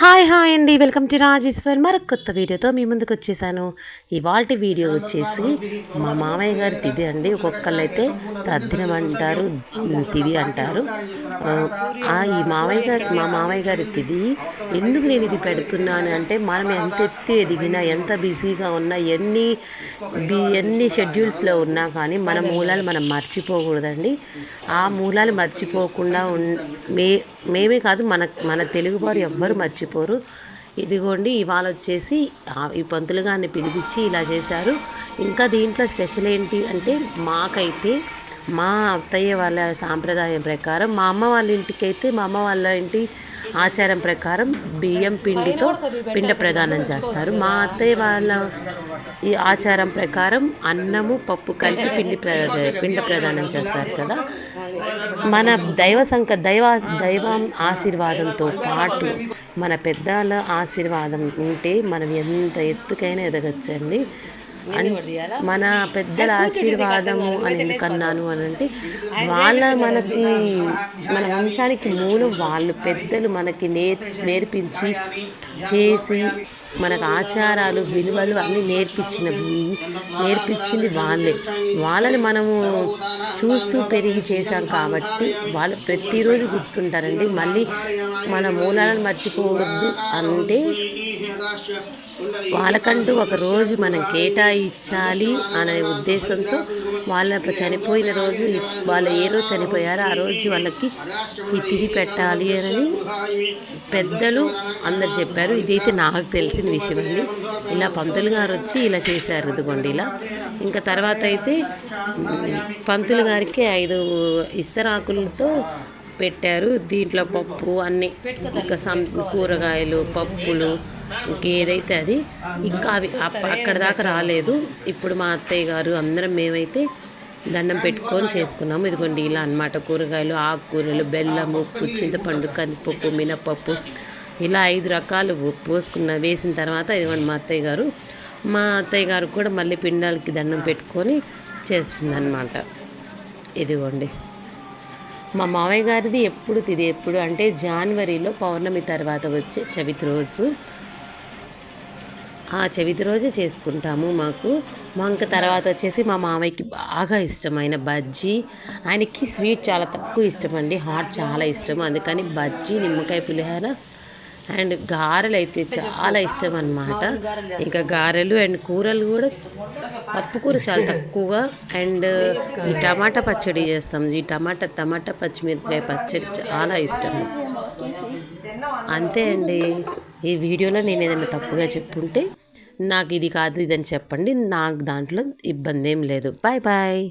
Hi hi అండి welcome to Rajeshwar. మరొక కొత్త వీడియోతో మీ ముందుకు వచ్చేసాను. ఇవాళ వీడియో వచ్చేసి మా మామయ్య గారి తిది అండి. ఒక్కొక్కళ్ళు అయితే తద్దినం అంటారు తిది అంటారు. ఈ మామయ్య గారి మా మామయ్య గారి తిది ఎందుకు నేను ఇది పెడుతున్నాను అంటే మనం ఎంత ఎత్తి ఎదిగినా ఎంత బిజీగా ఉన్నా ఎన్ని ఎన్ని షెడ్యూల్స్లో ఉన్నా కానీ మన మూలాలు మనం మర్చిపోకూడదండి. ఆ మూలాలు మర్చిపోకుండా ఉన్ మే మేమే కాదు మన మన తెలుగువారు ఎవ్వరు మర్చిపోరు ఇదిగోండి ఇవాళ వచ్చేసి ఈ పంతులు గారిని పిలిపించి ఇలా చేశారు. ఇంకా దీంట్లో స్పెషల్ ఏంటి అంటే మాకైతే మా అత్తయ్య వాళ్ళ సాంప్రదాయం ప్రకారం మా అమ్మ వాళ్ళ ఇంటికైతే మా అమ్మ వాళ్ళ ఇంటి ఆచారం ప్రకారం బియ్యం పిండితో పిండ ప్రదానం చేస్తారు. మా అత్తయ్య వాళ్ళ ఈ ఆచారం ప్రకారం అన్నము పప్పు కలిపి పిండి ప్ర పిండ ప్రదానం చేస్తారు కదా. మన దైవ సంక దైవ దైవం ఆశీర్వాదంతో పాటు మన పెద్దల ఆశీర్వాదం ఉంటే మనం ఎంత ఎత్తుకైనా ఎదగచ్చండి. మన పెద్దల ఆశీర్వాదము అని ఎందుకన్నాను అని అంటే వాళ్ళ మనకి మన వంశానికి మూలం వాళ్ళు పెద్దలు మనకి నే నేర్పించి చేసి మనకు ఆచారాలు విలువలు అన్నీ నేర్పించిన నేర్పించింది వాళ్ళే. వాళ్ళని మనము చూస్తూ పెరిగి చేశాం కాబట్టి వాళ్ళు ప్రతిరోజు గుర్తుంటారండి మళ్ళీ మన మూలాలను మర్చిపోవద్దు అంటే వాళ్ళకంటూ ఒక రోజు మనం కేటాయించాలి అనే ఉద్దేశంతో వాళ్ళ చనిపోయిన రోజు వాళ్ళు ఏ రోజు చనిపోయారో ఆ రోజు వాళ్ళకి ఈ తిరిగి పెట్టాలి అని పెద్దలు అందరు చెప్పారు. ఇదైతే నాకు తెలిసిన విషయం అండి. ఇలా పంతులు గారు వచ్చి ఇలా చేశారు ఇదిగోండి ఇలా. ఇంకా తర్వాత అయితే పంతులు గారికి ఐదు ఇస్తరాకులతో పెట్టారు. దీంట్లో పప్పు అన్నీ ఇంకా సం కూరగాయలు పప్పులు ఇంకేదైతే అది ఇంకా అవి అప్ప- అక్కడ దాకా రాలేదు. ఇప్పుడు మా అత్తయ్య గారు అందరం మేమైతే దండం పెట్టుకొని చేసుకున్నాము. ఇదిగోండి ఇలా అన్నమాట. కూరగాయలు ఆకుకూరలు బెల్లం ఉప్పు చింతపండు కందిపప్పు మినపప్పు ఇలా ఐదు రకాలు పోసుకున్న వేసిన తర్వాత ఇదిగోండి మా అత్తయ్య గారు. మా అత్తయ్య గారు కూడా మళ్ళీ పిండాలకి దండం పెట్టుకొని చేస్తుందన్నమాట. ఇదిగోండి. మా మావయ్య గారిది ఎప్పుడు ఇది ఎప్పుడు అంటే జనవరిలో పౌర్ణమి తర్వాత వచ్చే చవితి రోజు. ఆ చవితి రోజే చేసుకుంటాము మాకు. మా ఇంకా తర్వాత వచ్చేసి మా మామయ్యకి బాగా ఇష్టమైన బజ్జీ. ఆయనకి స్వీట్ చాలా తక్కువ ఇష్టం అండి హాట్ చాలా ఇష్టం. అందుకని బజ్జీ నిమ్మకాయ పులిహోర అండ్ గారెలు అయితే చాలా ఇష్టం అనమాట ఇంకా గారెలు అండ్ కూరలు కూడా పప్పు కూర చాలా తక్కువగా అండ్ ఈ టమాటా పచ్చడి చేస్తాం. ఈ టమాటా టమాటా పచ్చిమిరపకాయ పచ్చడి చాలా ఇష్టం. అంతే అండి. ఈ వీడియోలో నేను ఏదైనా తప్పుగా చెప్పుంటే నాకు ఇది కాదు ఇదని చెప్పండి. నాకు దాంట్లో ఇబ్బంది ఏం లేదు. Bye bye.